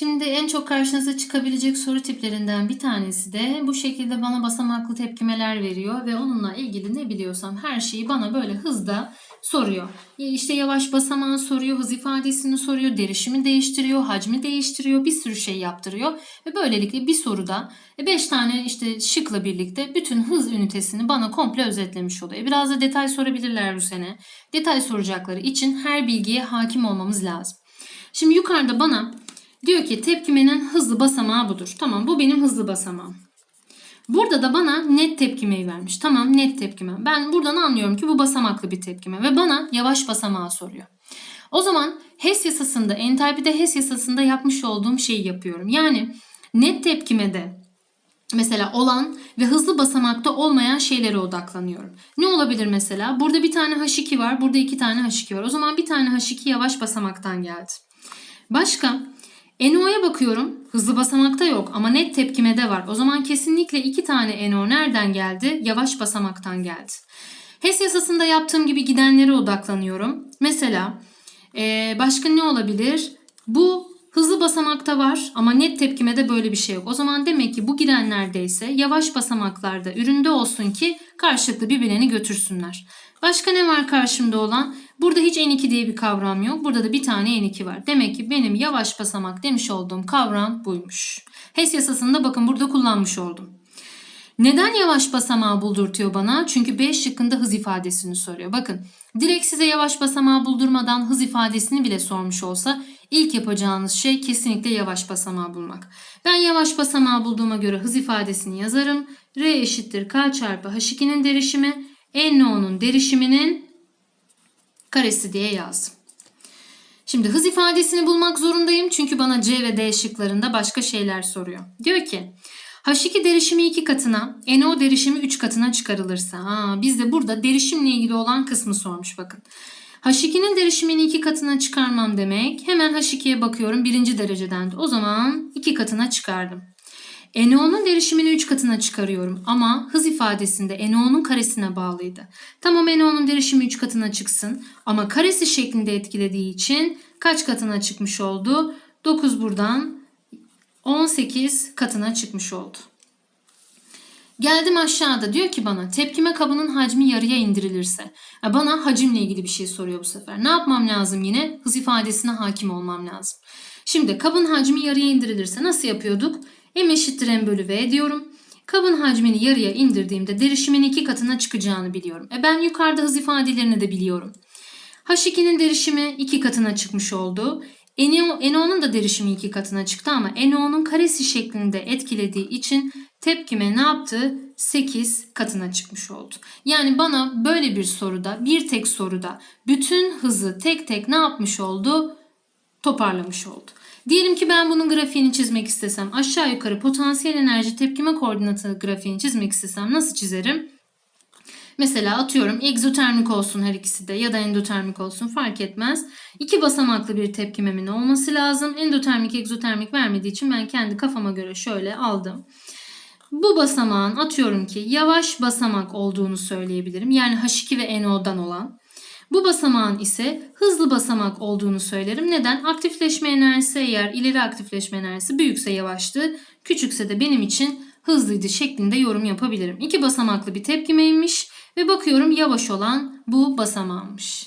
Şimdi en çok karşınıza çıkabilecek soru tiplerinden bir tanesi de bu şekilde bana basamaklı tepkimeler veriyor ve onunla ilgili ne biliyorsam her şeyi bana böyle hızda soruyor. İşte yavaş basamağı soruyor, hız ifadesini soruyor, derişimi değiştiriyor, hacmi değiştiriyor, bir sürü şey yaptırıyor. Ve böylelikle bir soruda 5 tane işte şıkla birlikte bütün hız ünitesini bana komple özetlemiş oluyor. Biraz da detay sorabilirler bu sene. Detay soracakları için her bilgiye hakim olmamız lazım. Şimdi yukarıda bana diyor ki tepkimenin hızlı basamağı budur. Tamam bu benim hızlı basamağım. Burada da bana net tepkimeyi vermiş. Tamam net tepkime. Ben buradan anlıyorum ki bu basamaklı bir tepkime ve bana yavaş basamağı soruyor. O zaman HES yasasında, entalpide HES yasasında yapmış olduğum şeyi yapıyorum. Yani net tepkimede mesela olan ve hızlı basamakta olmayan şeylere odaklanıyorum. Ne olabilir mesela? Burada bir tane H2 var, burada iki tane H2 var. O zaman bir tane H2 yavaş basamaktan geldi. Başka? NO'ya bakıyorum. Hızlı basamakta yok ama net tepkimede var. O zaman kesinlikle iki tane NO nereden geldi? Yavaş basamaktan geldi. HES yasasında yaptığım gibi gidenlere odaklanıyorum. Mesela başka ne olabilir? Bu hızlı basamakta var ama net tepkimede böyle bir şey yok. O zaman demek ki bu girenlerdeyse yavaş basamaklarda üründe olsun ki karşılıklı birbirlerini götürsünler. Başka ne var karşımda olan? Burada hiç N2 diye bir kavram yok. Burada da bir tane N2 var. Demek ki benim yavaş basamak demiş olduğum kavram buymuş. HES yasasında bakın burada kullanmış oldum. Neden yavaş basamağı buldurtuyor bana? Çünkü B şıkkında hız ifadesini soruyor. Bakın direkt size yavaş basamağı buldurmadan hız ifadesini bile sormuş olsa ilk yapacağınız şey kesinlikle yavaş basamağı bulmak. Ben yavaş basamağı bulduğuma göre hız ifadesini yazarım. R eşittir K çarpı H2'nin derişimi NO'nun derişiminin karesi diye yazdım. Şimdi hız ifadesini bulmak zorundayım çünkü bana C ve D şıklarında başka şeyler soruyor. Diyor ki H2 derişimi 2 katına, NO derişimi 3 katına çıkarılırsa. Ha, biz de burada derişimle ilgili olan kısmı sormuş bakın. H2'nin derişimini 2 katına çıkarmam demek. Hemen H2'ye bakıyorum birinci dereceden. O zaman 2 katına çıkardım. NO'nun derişimini 3 katına çıkarıyorum ama hız ifadesinde NO'nun karesine bağlıydı. Tamam NO'nun derişimi 3 katına çıksın ama karesi şeklinde etkilediği için kaç katına çıkmış oldu? 9 buradan 18 katına çıkmış oldu. Geldim aşağıda diyor ki bana tepkime kabının hacmi yarıya indirilirse. Ya bana hacimle ilgili bir şey soruyor bu sefer. Ne yapmam lazım yine? Hız ifadesine hakim olmam lazım. Şimdi kabın hacmi yarıya indirilirse nasıl yapıyorduk? M eşittir M bölü V diyorum. Kabın hacmini yarıya indirdiğimde derişimin iki katına çıkacağını biliyorum. E ben yukarıda hız ifadelerini de biliyorum. H2'nin derişimi iki katına çıkmış oldu. NO'nun da derişimi iki katına çıktı ama NO'nun karesi şeklinde etkilediği için tepkime ne yaptı? 8 katına çıkmış oldu. Yani bana böyle bir soruda, bir tek soruda bütün hızı tek tek ne yapmış oldu? Toparlamış oldu. Diyelim ki ben bunun grafiğini çizmek istesem, aşağı yukarı potansiyel enerji tepkime koordinatı grafiğini çizmek istesem nasıl çizerim? Mesela atıyorum egzotermik olsun her ikisi de ya da endotermik olsun fark etmez. İki basamaklı bir tepkimemin olması lazım. Endotermik egzotermik vermediği için ben kendi kafama göre şöyle aldım. Bu basamağın atıyorum ki yavaş basamak olduğunu söyleyebilirim. Yani H2 ve NO'dan olan. Bu basamağın ise hızlı basamak olduğunu söylerim. Neden? Aktifleşme enerjisi eğer ileri aktifleşme enerjisi büyükse yavaştı, küçükse de benim için hızlıydı şeklinde yorum yapabilirim. İki basamaklı bir tepkimeymiş ve bakıyorum yavaş olan bu basamağımmış.